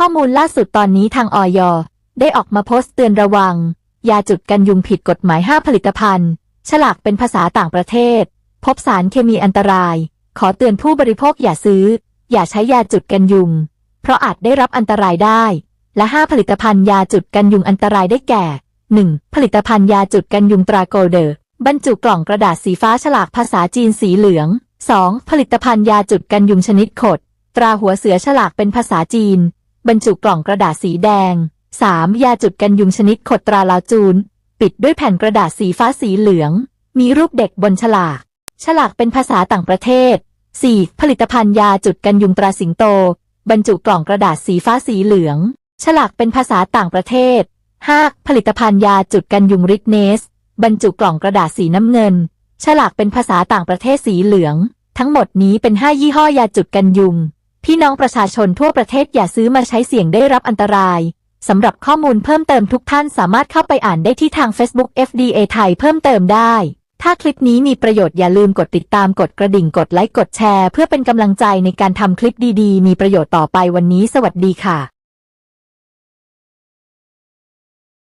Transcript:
ข้อมูลล่าสุดตอนนี้ทางออยได้ออกมาโพสต์เตือนระวัง ยาจุดกันยุงผิดกฎหมาย 5 ผลิตภัณฑ์ ฉลากเป็นภาษาต่างประเทศ พบสารเคมีอันตราย ขอเตือนผู้บริโภคอย่าซื้อ อย่าใช้ยาจุดกันยุง เพราะอาจได้รับอันตรายได้ และ 5 ผลิตภัณฑ์ยาจุดกันยุงอันตรายได้แก่ 1. ผลิตภัณฑ์ยาจุดกันยุงตราโกลเดอร์บรรจุกล่องกระดาษสีฟ้าฉลากภาษาจีนสีเหลือง 2. ผลิตภัณฑ์ยาจุดกันยุงชนิดขด ตราหัวเสือฉลากเป็นภาษาจีน บรรจุกล่องกระดาษสีแดง 3. ยาจุดกันยุงชนิดขดตราลาวจูน ปิดด้วยแผ่นกระดาษสีฟ้าสีเหลือง มีรูปเด็กบนฉลาก ฉลากเป็นภาษาต่างประเทศ 4. ผลิตภัณฑ์ยาจุดกันยุงตราสิงโต บรรจุกล่องกระดาษสีฟ้าสีเหลือง ฉลากเป็นภาษาต่างประเทศ 5. ผลิตภัณฑ์ยาจุดกันยุงริกเนส บรรจุกล่องกระดาษสีน้ำเงิน ฉลากเป็นภาษาต่างประเทศสีเหลือง ทั้งหมดนี้เป็น 5 ยี่ห้อยาจุดกันยุง พี่น้องประชาชนทั่วประเทศอย่าซื้อมาใช้เสี่ยงได้รับอันตราย สำหรับข้อมูลเพิ่มเติมทุกท่านสามารถเข้าไปอ่านได้ที่ทาง Facebook FDA ไทยเพิ่มเติมได้ ถ้าคลิปนี้มีประโยชน์อย่าลืมกดติดตามกดกระดิ่งกดไลค์กดแชร์ เพื่อเป็นกำลังใจในการทำคลิปดีๆ มีประโยชน์ต่อไปวันนี้สวัสดีค่ะ